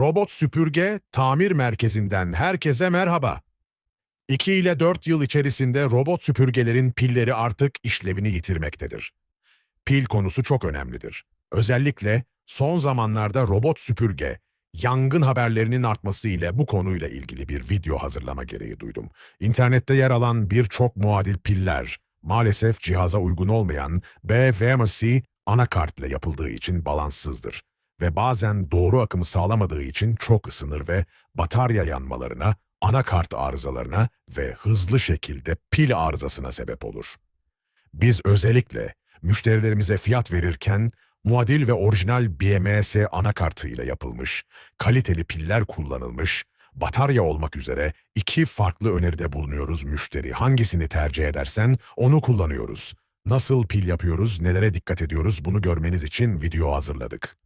Robot Süpürge Tamir Merkezi'nden herkese merhaba. 2 ile 4 yıl içerisinde robot süpürgelerin pilleri artık işlevini yitirmektedir. Pil konusu çok önemlidir. Özellikle son zamanlarda robot süpürge, yangın haberlerinin artması ile bu konuyla ilgili bir video hazırlama gereği duydum. İnternette yer alan birçok muadil piller, maalesef cihaza uygun olmayan BVMC anakart ile yapıldığı için balanssızdır ve bazen doğru akımı sağlamadığı için çok ısınır ve batarya yanmalarına, anakart arızalarına ve hızlı şekilde pil arızasına sebep olur. Biz özellikle müşterilerimize fiyat verirken muadil ve orijinal BMS anakartı ile yapılmış, kaliteli piller kullanılmış, batarya olmak üzere iki farklı öneride bulunuyoruz müşteri. Hangisini tercih edersen onu kullanıyoruz. Nasıl pil yapıyoruz, nelere dikkat ediyoruz bunu görmeniz için video hazırladık.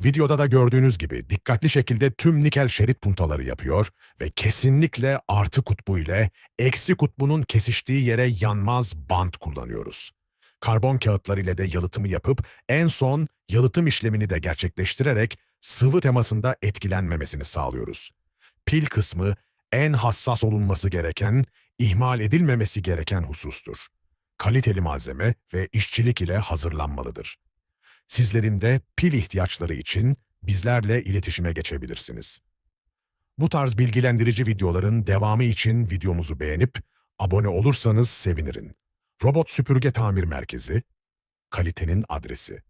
Videoda da gördüğünüz gibi dikkatli şekilde tüm nikel şerit puntaları yapıyor ve kesinlikle artı kutbu ile eksi kutbunun kesiştiği yere yanmaz bant kullanıyoruz. Karbon kağıtlar ile de yalıtımı yapıp en son yalıtım işlemini de gerçekleştirerek sıvı temasında etkilenmemesini sağlıyoruz. Pil kısmı en hassas olunması gereken, ihmal edilmemesi gereken husustur. Kaliteli malzeme ve işçilik ile hazırlanmalıdır. Sizlerin de pil ihtiyaçları için bizlerle iletişime geçebilirsiniz. Bu tarz bilgilendirici videoların devamı için videomuzu beğenip abone olursanız sevinirim. Robot Süpürge Tamir Merkezi, kalitenin adresi.